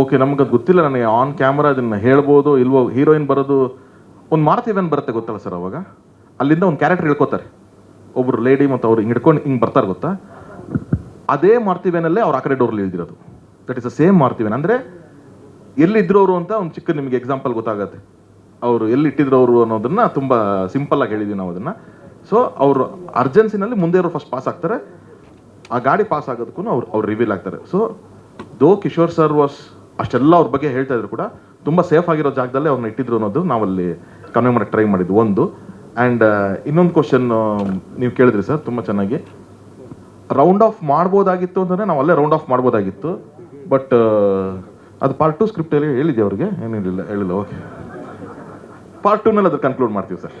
Okay, ನಮ್ಗೆ ಅದು ಗೊತ್ತಿಲ್ಲ, ನನಗೆ ಆನ್ ಕ್ಯಾಮ್ರಾ ಅದನ್ನು ಹೇಳ್ಬೋದು ಇಲ್ವೋ ಹೀರೋಯಿನ್ ಬರೋದು, ಒಂದು ಮಾರುತಿ ಬರುತ್ತೆ ಗೊತ್ತಲ್ಲ ಸರ್ ಅವಾಗ? ಅಲ್ಲಿಂದ ಒಂದು ಕ್ಯಾರೆಕ್ಟರ್ ಹೇಳ್ಕೊತಾರೆ. ಒಬ್ಬರು ಲೇಡಿ ಮತ್ತು ಅವ್ರು ಹಿಂಗೆ ಹಿಡ್ಕೊಂಡು ಹಿಂಗೆ ಬರ್ತಾರೆ ಗೊತ್ತಾ? ಅದೇ ಮಾರುತಿ ಅವ್ರು ಆ ಕಡೆ ಡೋರ್ಲಿ ಇಳಿದಿರೋದು. That is a same Maruti ಅಂದರೆ ಎಲ್ಲಿದ್ರು ಅವರು ಅಂತ ಒಂದು ಚಿಕ್ಕ ನಿಮಗೆ ಎಕ್ಸಾಂಪಲ್ ಗೊತ್ತಾಗತ್ತೆ. ಅವರು ಎಲ್ಲಿ ಇಟ್ಟಿದ್ರು ಅವರು ಅನ್ನೋದನ್ನ ತುಂಬ ಸಿಂಪಲ್ ಆಗಿ ಹೇಳಿದ್ವಿ ನಾವು ಅದನ್ನ. ಸೊ ಅವರು ಅರ್ಜೆನ್ಸಿನಲ್ಲಿ ಮುಂದೆ ಅವರು ಫಸ್ಟ್ ಪಾಸ್ ಆಗ್ತಾರೆ. ಆ ಗಾಡಿ ಪಾಸ್ ಆಗೋದಕ್ಕೂ ಅವ್ರು ಅವ್ರು ರಿವೀಲ್ ಆಗ್ತಾರೆ. ಸೊ ದೋ ಕಿಶೋರ್ ಸರ್ ವಾಸ್ ಅಷ್ಟೆಲ್ಲ ಅವ್ರ ಬಗ್ಗೆ ಹೇಳ್ತಾ ಇದ್ರು ಕೂಡ ತುಂಬ ಸೇಫ್ ಆಗಿರೋ ಜಾಗದಲ್ಲೇ ಅವ್ರನ್ನ ಇಟ್ಟಿದ್ರು ಅನ್ನೋದು ನಾವಲ್ಲಿ ಕನ್ವೆ ಮಾಡಕ್ಕೆ ಟ್ರೈ ಮಾಡಿದ್ವಿ. ಒಂದು ಆ್ಯಂಡ್ ಇನ್ನೊಂದು ಕ್ವಶನ್ ನೀವು ಕೇಳಿದ್ರಿ ಸರ್, ತುಂಬ ಚೆನ್ನಾಗಿ. ರೌಂಡ್ ಆಫ್ ಮಾಡ್ಬೋದಾಗಿತ್ತು ಅಂತಂದರೆ ನಾವು ಅಲ್ಲೇ ರೌಂಡ್ ಆಫ್ ಮಾಡ್ಬೋದಾಗಿತ್ತು ಬಟ್ ಅದು ಪಾರ್ಟ್ ಟು ಸ್ಕ್ರಿಪ್ಟಲ್ಲಿ ಹೇಳಿದ್ದೆ ಅವ್ರಿಗೆ? ಏನಿರಲಿಲ್ಲ ಹೇಳಿಲ್ಲ ಓಕೆ ಪಾರ್ಟ್ ಟೂನಲ್ಲಿ ಅದು ಕನ್ಕ್ಲೂಡ್ ಮಾಡ್ತೀವಿ ಸರ್.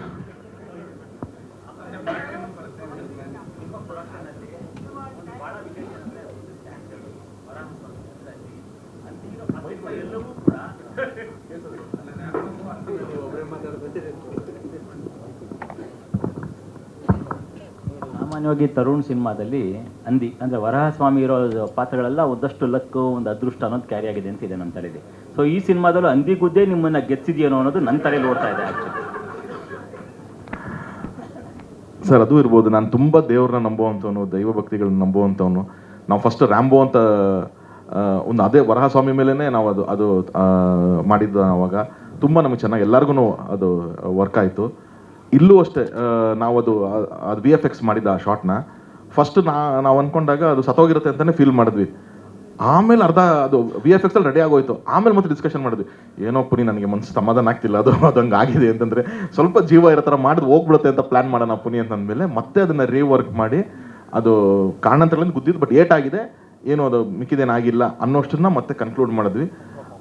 ಸಾಮಾನ್ಯವಾಗಿ ತರುಣ್ ಸಿನಿಮಾದಲ್ಲಿ ಅಂದಿ, ಅಂದರೆ ವರಹಸ್ವಾಮಿ ಇರೋ ಪಾತ್ರಗಳೆಲ್ಲ ಒಂದಷ್ಟು ಲಕ್ಕು, ಒಂದು ಅದೃಷ್ಟ ಅನ್ನೋದು ಕ್ಯಾರಿ ಆಗಿದೆ ಅಂತ ಇದೆ ನನ್ನ ತಲೆಯಲ್ಲಿ ಸೊ ಈ ಸಿನಿಮಾದಲ್ಲೂ ಅಂದಿ ಗುದ್ದೆ ನಿಮ್ಮನ್ನ ಗೆದ್ದಿದೆಯೇನೋ ಅನ್ನೋದು ನನ್ನ ತಲೆಯಲ್ಲಿ ಓಡ್ತಾ ಇದೆ ಸರ್, ಅದು ಇರ್ಬೋದು. ನಾನು ತುಂಬ ದೇವ್ರನ್ನ ನಂಬುವಂಥವನು, ದೈವ ಭಕ್ತಿಗಳನ್ನ ನಂಬುವಂಥವನು. ನಾವು ಫಸ್ಟ್ ರ್ಯಾಂಬೋ ಅಂತ ಒಂದು ಅದೇ ವರಹಸ್ವಾಮಿ ಮೇಲೇ ನಾವು ಅದು ಅದು ಮಾಡಿದ್ದು ಅವಾಗ. ತುಂಬ ನಮಗೆ ಚೆನ್ನಾಗಿ ಎಲ್ಲರಿಗೂ ಅದು ವರ್ಕ್ ಆಯಿತು. ಇಲ್ಲೂ ಅಷ್ಟೇ ನಾವು ಅದು ಅದು ವಿ ಎಫ್ ಎಕ್ಸ್ ಮಾಡಿದ್ದ ಆ ಶಾರ್ಟ್ನ ಫಸ್ಟ್ ನಾ, ನಾವು ಅಂದ್ಕೊಂಡಾಗ ಅದು ಸತ್ತೋಗಿರುತ್ತೆ ಅಂತಲೇ ಫೀಲ್ ಮಾಡಿದ್ವಿ. ಆಮೇಲೆ ಅರ್ಧ ಅದು ವಿ ಎಫ್ ಎಕ್ಸಲ್ಲಿ ರೆಡಿ ಆಗೋಯ್ತು. ಆಮೇಲೆ ಮತ್ತೆ ಡಿಸ್ಕಷನ್ ಮಾಡಿದ್ವಿ. ಏನೋ ಪುನಿ ನನಗೆ ಮನಸ್ಸು ಸಮಾಧಾನ ಆಗ್ತಿಲ್ಲ, ಅದು ಅದಂಗೆ ಆಗಿದೆ ಅಂತಂದರೆ, ಸ್ವಲ್ಪ ಜೀವ ಇರೋ ಥರ ಮಾಡಿದ್ ಹೋಗ್ಬಿಡುತ್ತೆ ಅಂತ ಪ್ಲ್ಯಾನ್ ಮಾಡೋಣ ಪುನಿ ಅಂತಂದ್ಮೇಲೆ ಮತ್ತೆ ಅದನ್ನು ರೀವರ್ಕ್ ಮಾಡಿ, ಅದು ಕಾರಣಾಂತರಗಳಿಂದ ಗುದ್ದಿದ್ದು ಬಟ್ ಏಟ್ ಆಗಿದೆ. ಏನು ಅದು ಮಿಕ್ಕಿದೇನಾಗಿಲ್ಲ ಅನ್ನೋಷ್ಟನ್ನ ಮತ್ತೆ ಕನ್ಕ್ಲೂಡ್ ಮಾಡಿದ್ವಿ.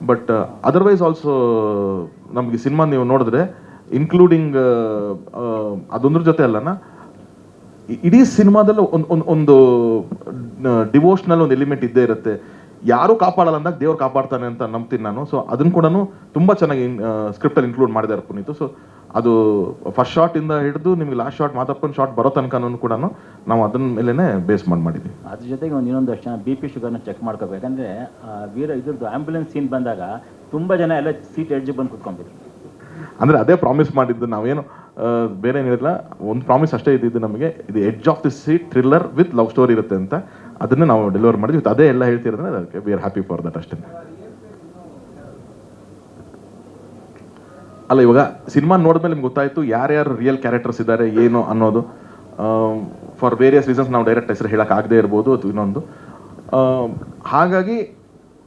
ಬಟ್ ಅದರ್ವೈಸ್ ಆಲ್ಸೋ ನಮಗೆ ಸಿನಿಮಾ ನೀವು ನೋಡಿದ್ರೆ ಇನ್ಕ್ಲೂಡಿಂಗ್ ಅದೊಂದ್ರ ಜೊತೆ ಅಲ್ಲನ ಇಡೀ ಸಿನಿಮಾದಲ್ಲಿ ಒಂದು ಒಂದು ಡಿವೋಷನಲ್ ಒಂದು ಎಲಿಮೆಂಟ್ ಇದ್ದೇ ಇರುತ್ತೆ. ಯಾರು ಕಾಪಾಡಲ್ಲ ಅಂದಾಗ ದೇವ್ರು ಕಾಪಾಡ್ತಾನೆ ಅಂತ ನಂಬ್ತೀನಿ ನಾನು. ಸೊ ಅದನ್ನು ಕೂಡ ತುಂಬ ಚೆನ್ನಾಗಿ ಸ್ಕ್ರಿಪ್ಟಲ್ಲಿ ಇನ್ಕ್ಲೂಡ್ ಮಾಡಿದ್ದಾರೆ ಪುನೀತು. ಸೊ ಅದು ಫಸ್ಟ್ ಶಾಟ್ ಇಂದ ಹಿಡಿದು ನಿಮ್ಗೆ ಲಾಸ್ಟ್ ಶಾಟ್ ಮಾತಪ್ಪನ ಶಾಟ್ ಬರೋ ತನಕನೂ ಕೂಡ ನಾವು ಅದನ್ನ ಮೇಲೇ ಬೇಸ್ ಮಾಡಿ ಮಾಡಿದ್ವಿ. ಅದ್ರ ಜೊತೆಗೆ ಒಂದು ಇನ್ನೊಂದಷ್ಟು ಜನ ಬಿ ಪಿ ಶುಗರ್ನ ಚೆಕ್ ಮಾಡ್ಕೋಬೇಕಂದ್ರೆ ವೀರ ಇದ್ರದ್ದು ಆಂಬ್ಯುಲೆನ್ಸ್ ಸೀನ್ ಬಂದಾಗ ತುಂಬ ಜನ ಎಲ್ಲ ಸೀಟ್ ಎಡ್ಜ್ ಬಂದು ಕುತ್ಕೊಂಡಿದ್ರು ಅಂದ್ರೆ ಅದೇ ಪ್ರಾಮಿಸ್ ಮಾಡಿದ್ದು ನಾವೇನು ಬೇರೆ ಏನಿರಲಿಲ್ಲ ಒಂದು ಪ್ರಾಮಿಸ್ ಅಷ್ಟೇ ಇದ್ದಿದ್ದು ನಮಗೆ ಇದು edge of the seat thriller with love story ಇರುತ್ತೆ ಅಂತ. ಅದನ್ನೇ ನಾವು ಡೆಲಿವರ್ ಮಾಡಿದ್ವಿ. ಅದೇ ಎಲ್ಲ ಹೇಳ್ತಿರೋದ್ರೆ ಅದಕ್ಕೆ we are happy for that ಅಷ್ಟೇ. ಅಲ್ಲ ಇವಾಗ ಸಿನಿಮಾ ನೋಡಿದ್ಮೇಲೆ ನಿಮ್ಗೆ ಗೊತ್ತಾಯ್ತು ಯಾರ್ಯಾರು ರಿಯಲ್ ಕ್ಯಾರೆಕ್ಟರ್ಸ್ ಇದ್ದಾರೆ ಏನು ಅನ್ನೋದು. ಫಾರ್ ವೇರಿಯಸ್ ರೀಸನ್ಸ್ ನಾವು ಡೈರೆಕ್ಟ್ ಹೆಸರು ಹೇಳಕ್ ಆಗದೆ ಇರ್ಬೋದು ಅಥವಾ ಇನ್ನೊಂದು. ಆ, ಹಾಗಾಗಿ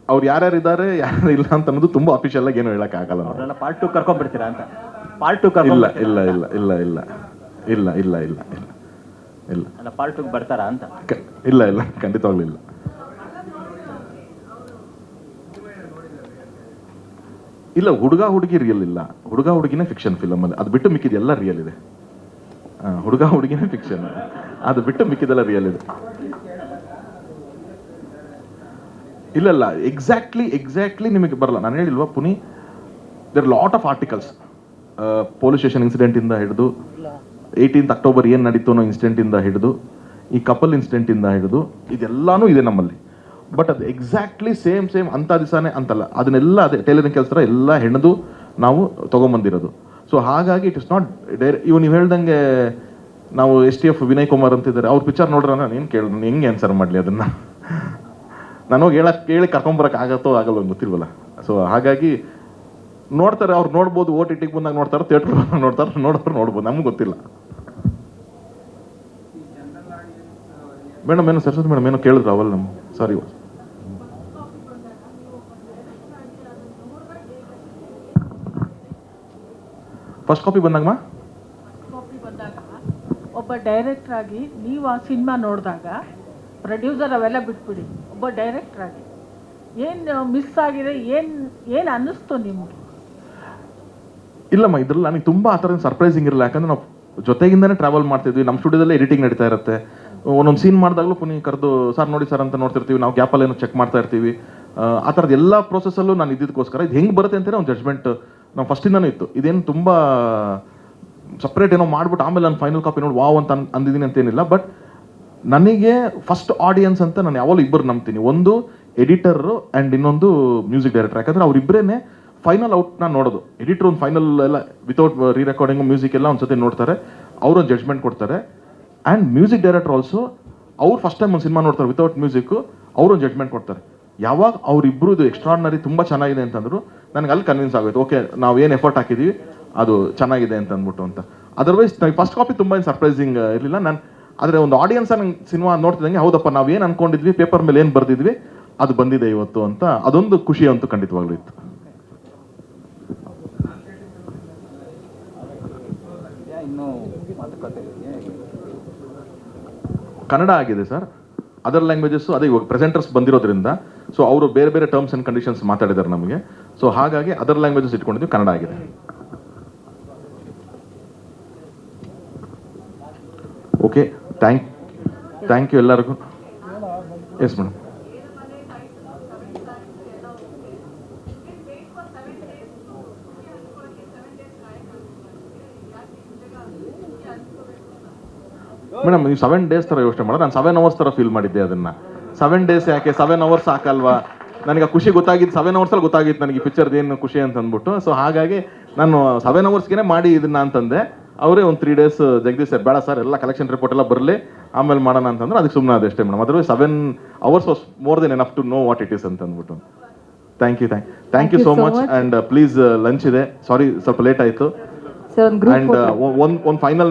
ಅವ್ರು ಯಾರ್ಯಾರು ಇದ್ದಾರೆ ಯಾರು ಇಲ್ಲ ಅಂತ ಅನ್ನೋದು ತುಂಬಾ ಅಫಿಷಿಯಲ್ ಆಗಿ ಏನು ಹೇಳಕ್ ಆಗಲ್ಲ ನಾವು. ಅವರೆಲ್ಲ ಪಾರ್ಟ್ ಟು ಕರ್ಕೊಂಡ್ಬಿಡ್ತೀರಾ ಅಂತ? ಪಾರ್ಟ್ ಟು ಇಲ್ಲ ಇಲ್ಲ ಇಲ್ಲ ಇಲ್ಲ ಇಲ್ಲ ಇಲ್ಲ ಇಲ್ಲ ಇಲ್ಲ ಇಲ್ಲ. ಇಲ್ಲ ಪಾರ್ಟ್ ಟು ಬರ್ತಾರಾ ಅಂತ? ಇಲ್ಲ ಇಲ್ಲ ಖಂಡಿತವಾಗ್ಲೂ ಇಲ್ಲ, ಹುಡುಗ ಹುಡುಗಿ ರಿಯಲ್ ಇಲ್ಲ. ಹುಡುಗ ಹುಡುಗಿನೇ ಫಿಕ್ಷನ್ ಫಿಲಮ್ ಅಲ್ಲಿ. ಅದು ಬಿಟ್ಟು ಮಿಕ್ಕಿದ ಎಲ್ಲ ರಿಯಲ್ ಇದೆ ಹುಡುಗ ಹುಡುಗಿನೇ ಫಿಕ್ಷನ್ ಅದು ಬಿಟ್ಟು ಮಿಕ್ಕಿದೆಲ್ಲ ರಿಯಲ್ ಇದೆ. ಇಲ್ಲ ಇಲ್ಲ ಎಕ್ಸಾಕ್ಟ್ಲಿ ಎಕ್ಸಾಕ್ಟ್ಲಿ ನಿಮಗೆ ಬರಲ್ಲ. ನಾನು ಹೇಳಿಲ್ವಾ, Puni? There lot of articles police station incident ಇಂದ ಹಿಡಿದು ಏಯ್ಟೀನ್ತ್ ಅಕ್ಟೋಬರ್ ಏನು ನಡೀತು ಅನ್ನೋ ಇನ್ಸಿಡೆಂಟ್ ಇಂದ ಹಿಡಿದು, ಈ ಕಪಲ್ ಇನ್ಸಿಡೆಂಟ್ ಇಂದ ಹಿಡಿದು, ಇದೆಲ್ಲಾನು ಇದೆ ನಮ್ಮಲ್ಲಿ. ಬಟ್ ಅದು ಎಕ್ಸಾಕ್ಟ್ಲಿ ಸೇಮ್ ಸೇಮ್ ಅಂತ ದಿವಸನೇ ಅಂತಲ್ಲ. ಅದನ್ನೆಲ್ಲ ಅದೇ ಟೈಲರಿಂಗ್ ಕೆಲಸ ಎಲ್ಲ ಹೆಣದು ನಾವು ತೊಗೊಂಬಂದಿರೋದು. ಸೊ ಹಾಗಾಗಿ ಇಟ್ ಇಸ್ ನಾಟ್ ಡೈರೆ ಇವು ನೀವು ಹೇಳ್ದಂಗೆ ನಾವು S T F Vinay Kumar ಅಂತಿದ್ದಾರೆ. ಅವ್ರ ಪಿಕ್ಚರ್ ನೋಡ್ರೆ ನಾನು ಏನು ಕೇಳಿ ಹೆಂಗೆ ಆನ್ಸರ್ ಮಾಡಲಿ ಅದನ್ನು? ನಾನು ಹೋಗಿ ಹೇಳಕ್ಕೆ ಕೇಳಿ ಕರ್ಕೊಂಬರಕ್ಕೆ ಆಗತ್ತೋ ಆಗಲ್ಲ ಗೊತ್ತಿಲ್ವಲ್ಲ. ಸೊ ಹಾಗಾಗಿ ನೋಡ್ತಾರೆ ಅವ್ರು ನೋಡ್ಬೋದು ಓ ಟಿ ಟಿಗೆ ಬಂದಾಗ ನೋಡ್ತಾರೆ ಥಿಯೇಟರ್ ನೋಡ್ತಾರೆ ನೋಡೋರು ನೋಡ್ಬೋದು ನಮ್ಗೆ ಗೊತ್ತಿಲ್ಲ. ಮೇಡಮ್ ಏನು ಸರಸ್ವತಿ ಮೇಡಮ್ ಏನೋ ಕೇಳಿದ್ರು ಅವಲ್ಲ ನಮ್ಮ ಸಾರಿ ಫಸ್ಟ್ ಕಾಪಿ ಬಂದಾಗಮ್ಮ ಕಾಪಿ ಬಂದಾಗ ಒಬ್ಬ ಡೈರೆಕ್ಟರ್ ಆಗಿ ನೀವು ಆ ಸಿನಿಮಾ ನೋಡಿದಾಗ ಪ್ರೊಡ್ಯೂಸರ್ ಅವೆಲ್ಲ ಬಿಟ್ಬಿಡಿ. ಒಬ್ಬ ಡೈರೆಕ್ಟರ್ ಆಗಿ. ಏನು ಮಿಸ್ ಆಗಿದೆ? ಏನು ಏನು ಅನ್ನಿಸ್ತು ನಿಮಗೆ? ಇಲ್ಲಮ್ಮ ಇದ್ರಲ್ಲಿ ನನಗೆ ತುಂಬ ಆ ಥರ ಸರ್ಪ್ರೈಸಿಂಗ್ ಇರಲ್ಲ. ಯಾಕಂದ್ರೆ ನಾವು ಜೊತೆಗಿಂದನೇ ಟ್ರಾವೆಲ್ ಮಾಡ್ತಿದ್ವಿ. ನಮ್ಮ ಸ್ಟುಡಿಯೋದಲ್ಲೇ ಎಡಿಟಿಂಗ್ ನಡೀತಾ ಇರುತ್ತೆ. ಒಂದೊಂದು ಸೀನ್ ಮಾಡಿದಾಗಲೂ ಪುನಿ ಕರೆದು ಸರ್ ನೋಡಿ ಸರ್ ಅಂತ ನೋಡ್ತಿರ್ತೀವಿ. ನಾವು ಗ್ಯಾಪಲ್ಲಿ ಏನೋ ಚೆಕ್ ಮಾಡ್ತಾ ಇರ್ತೀವಿ. ಆ, ಆ ಥರದ ಎಲ್ಲ ಪ್ರೊಸೆಸಲ್ಲೂ ನಾನು ಇದ್ದಿದ್ದಕ್ಕೋಸ್ಕರ ಇದು ಹೆಂಗೆ ಬರುತ್ತೆ ಅಂತಲೇ ಒಂದು ಜಡ್ಜ್ಮೆಂಟ್ ನಾವು ಫಸ್ಟಿಂದನೂ ಇತ್ತು. ಇದೇನು ತುಂಬ ಸಪ್ರೇಟ್ ಏನೋ ಮಾಡ್ಬಿಟ್ಟು ಆಮೇಲೆ ನಾನು ಫೈನಲ್ ಕಾಪಿ ನೋಡಿ ವಾವ್ ಅಂತ ಅಂದಿದ್ದೀನಿ ಅಂತೇನಿಲ್ಲ ಬಟ್ ನನಗೆ ಫಸ್ಟ್ ಆಡಿಯನ್ಸ್ ಅಂತ ನಾನು ಯಾವಾಗಲೂ ಇಬ್ಬರು ನಂಬ್ತೀನಿ. ಒಂದು ಎಡಿಟರ್ ಆ್ಯಂಡ್ ಇನ್ನೊಂದು ಮ್ಯೂಸಿಕ್ ಡೈರೆಕ್ಟರ್ ಯಾಕಂದ್ರೆ ಅವರಿಬ್ಬರೇ ಫೈನಲ್ ಔಟ್ನ ನೋಡೋದು. ಎಡಿಟರ್ ಒಂದು ಫೈನಲ್ ಎಲ್ಲ ವಿತೌಟ್ ರೀ ರೆಕಾರ್ಡಿಂಗು ಮ್ಯೂಸಿಕ್ ಎಲ್ಲ ಒಂದ್ಸತಿ ನೋಡ್ತಾರೆ. ಅವರೊಂದು ಜಡ್ಜ್ಮೆಂಟ್ ಕೊಡ್ತಾರೆ. ಆ್ಯಂಡ್ ಮ್ಯೂಸಿಕ್ ಡೈರೆಕ್ಟರ್ ಆಲ್ಸೋ ಅವ್ರು ಫಸ್ಟ್ ಟೈಮ್ ಒಂದು ಸಿನಿಮಾ ನೋಡ್ತಾರೆ ವಿತೌಟ್ ಮ್ಯೂಸಿಕ್ ಅವರೊಂದು ಜಡ್ಜ್ಮೆಂಟ್ ಕೊಡ್ತಾರೆ. ಯಾವಾಗ ಅವರಿಬ್ಬರು ಇದು ಎಕ್ಸ್ಟ್ರಾಡ್ನರಿ ತುಂಬ ಚೆನ್ನಾಗಿದೆ ಅಂತಂದ್ರು ನನಗೆ ಅಲ್ಲಿ ಕನ್ವಿನ್ಸ್ ಆಗೋಯ್ತು. ಓಕೆ ನಾವು ಏನು ಎಫರ್ಟ್ ಹಾಕಿದ್ದೀವಿ ಅದು ಚೆನ್ನಾಗಿದೆ ಅಂತ ಅಂದ್ಬಿಟ್ಟು ಅಂತ. ಅದರ್ವೈಸ್ ನನಗೆ ಫಸ್ಟ್ ಕಾಪಿ ತುಂಬ ಏನು ಸರ್ಪ್ರೈಸಿಂಗ್ ಇರಲಿಲ್ಲ. ನಾನು ಆದರೆ ಒಂದು ಆಡಿಯನ್ಸ್ ನಂಗೆ ಸಿನಿಮಾ ನೋಡ್ತಿದ್ದಂಗೆ ಹೌದಪ್ಪ ನಾವು ಏನು ಅನ್ಕೊಂಡಿದ್ವಿ ಪೇಪರ್ ಮೇಲೆ ಏನು ಬರ್ದಿದ್ವಿ ಅದು ಬಂದಿದೆ ಇವತ್ತು ಅಂತ. ಅದೊಂದು ಖುಷಿ ಅಂತೂ ಖಂಡಿತವಾಗ್ಲೂ ಇತ್ತು. ಕನ್ನಡ ಆಗಿದೆ ಸರ್ ಅದರ್ ಲ್ಯಾಂಗ್ವೇಜಸ್ ಅದೇ ಇವಾಗ ಪ್ರೆಸೆಂಟರ್ಸ್ ಬಂದಿರೋದ್ರಿಂದ ಸೊ ಅವರು ಬೇರೆ ಬೇರೆ ಟರ್ಮ್ಸ್ ಆ್ಯಂಡ್ ಕಂಡೀಷನ್ಸ್ ಮಾತಾಡಿದ್ದಾರೆ ನಮಗೆ. ಸೊ ಹಾಗಾಗಿ ಅದರ್ ಲ್ಯಾಂಗ್ವೇಜಸ್ ಇಟ್ಕೊಂಡಿದ್ವಿ ಕನ್ನಡ ಆಗಿದೆ. ಓಕೆ ಥ್ಯಾಂಕ್ ಥ್ಯಾಂಕ್ ಯು ಎಲ್ಲರಿಗೂ. ಎಸ್ ಮೇಡಮ್ ಮೇಡಮ್ ನೀವು ಸೆವೆನ್ ಡೇಸ್ ತರ ಯೋಚನೆ ಮಾಡೋದು. ನಾನು ಸೆವೆನ್ ಅವರ್ಸ್ ತರ ಫೀಲ್ ಮಾಡಿದ್ದೆ ಅದನ್ನ. ಸೆವೆನ್ ಡೇಸ್ ಯಾಕೆ? ಸೆವೆನ್ ಅವರ್ಸ್ ಸಾಕಲ್ವಾ? ನನಗೆ ಖುಷಿ ಗೊತ್ತಾಗಿದ್ದು ಸೆವೆನ್ ಅವರ್ಸಲ್ಲಿ ಗೊತ್ತಾಗಿತ್ತು ನನಗೆ ಪಿಕ್ಚರ್ದು ಏನು ಖುಷಿ ಅಂತ ಅಂದ್ಬಿಟ್ಟು ಸೊ ಹಾಗಾಗಿ ನಾನು ಸೆವೆನ್ ಅವರ್ಸ್ಗೆ ಮಾಡಿ ಇದನ್ನ ಅಂತಂದೆ. ಅವರೇ ಒಂದು ತ್ರೀ ಡೇಸ್ ಜಗದೀಶ್ ಸರ್ ಬೇಡ ಸರ್ ಎಲ್ಲ ಕಲೆಕ್ಷನ್ ರಿಪೋರ್ಟ್ ಎಲ್ಲ ಬರಲಿ ಆಮೇಲೆ ಮಾಡೋಣ ಅಂತಂದ್ರೆ. ಅದಕ್ಕೆ ಸುಮ್ಮನೆ ಅದಷ್ಟೇ ಮೇಡಮ್. ಅದ್ರಲ್ಲಿ seven hours was more than enough to know what it is ಅಂತ ಅಂದ್ಬಿಟ್ಟು thank you thank thank you so much and please lunch ಇದೆ. ಸಾರಿ ಸ್ವಲ್ಪ ಲೇಟ್ ಆಯಿತು. ಅಂಡ್ ಆ್ಯಂಡ್ ಒಂದು ಒಂದು ಫೈನಲ್